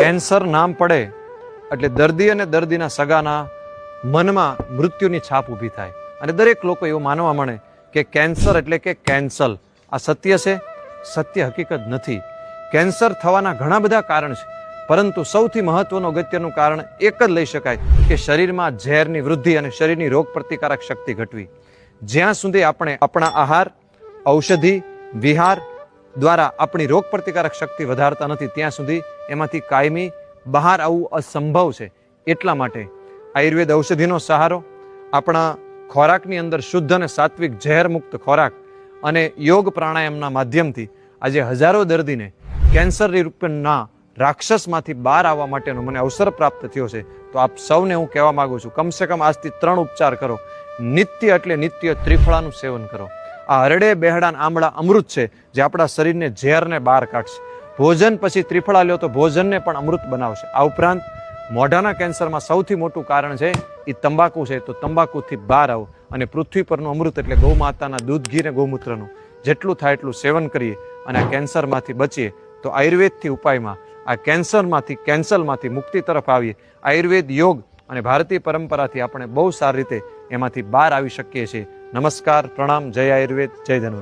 Cancer નામ પડે એટલે દર્દી અને દર્દીના સગાના મનમાં મૃત્યુની છાપ ઊભી થાય. અને દરેક લોકો એવું માનવા મળે કે કેન્સર એટલે કે કેન્સલ. આ સત્ય છે? સત્ય હકીકત નથી. કેન્સર થવાના ઘણા બધા કારણ છે. પરંતુ સૌથી મહત્વનું અગત્યનું કારણ એક જ લઈ શકાય કે શરીરમાં ઝેરની વૃદ્ધિ અને શરીરની રોગ પ્રતિકારક શક્તિ ઘટવી. જ્યાં સુધી આપણે આપણા આહાર, ઔષધિ, વિહાર દ્વારા આપણી રોગ પ્રતિકારક શક્તિ વધારતા નથી. ત્યાં સુધી એમાંથી કાયમી બહાર આવવું અસંભવ છે. એટલા માટે આયુર્વેદ ઔષધિનો સહારો, આપણા ખોરાકની અંદર શુદ્ધ અને સાત્વિક ઝેર મુક્ત ખોરાક અને યોગ પ્રાણાયામના માધ્યમથી આજે હજારો દર્દીને કેન્સરની રૂપના રાક્ષસમાંથી બહાર આવવા માટેનો મને અવસર પ્રાપ્ત થયો છે. તો આપ સૌને હું કહેવા માંગુ છું, કમસે કમ આજથી ત્રણ ઉપચાર કરો. નિત્ય એટલે નિત્ય ત્રિફળાનું સેવન કરો. આ હરડે બેહડા અને આમળા અમૃત છે જે આપણા શરીરને ઝેરને બહાર કાઢશે. ભોજન પછી ત્રિફળા લ્યો તો ભોજનને પણ અમૃત બનાવશે. આ ઉપરાંત મોઢાના કેન્સરમાં સૌથી મોટું કારણ છે એ તંબાકુ છે. તો તંબાકુથી બહાર આવો અને પૃથ્વી પરનું અમૃત એટલે ગૌ માતાના દૂધ ઘી ને ગૌમૂત્રનું. જેટલું થાય એટલું સેવન કરીએ અને આ કેન્સરમાંથી બચીએ. તો આયુર્વેદથી ઉપાયમાં આ કેન્સરમાંથી કેન્સરમાંથી મુક્તિ તરફ આવીએ. આયુર્વેદ યોગ અને ભારતીય પરંપરાથી આપણે બહુ સારી રીતે એમાંથી બહાર આવી શકીએ છીએ. નમસ્કાર પ્રણામ જય આયુર્વેદ જય ધન્વંતરી.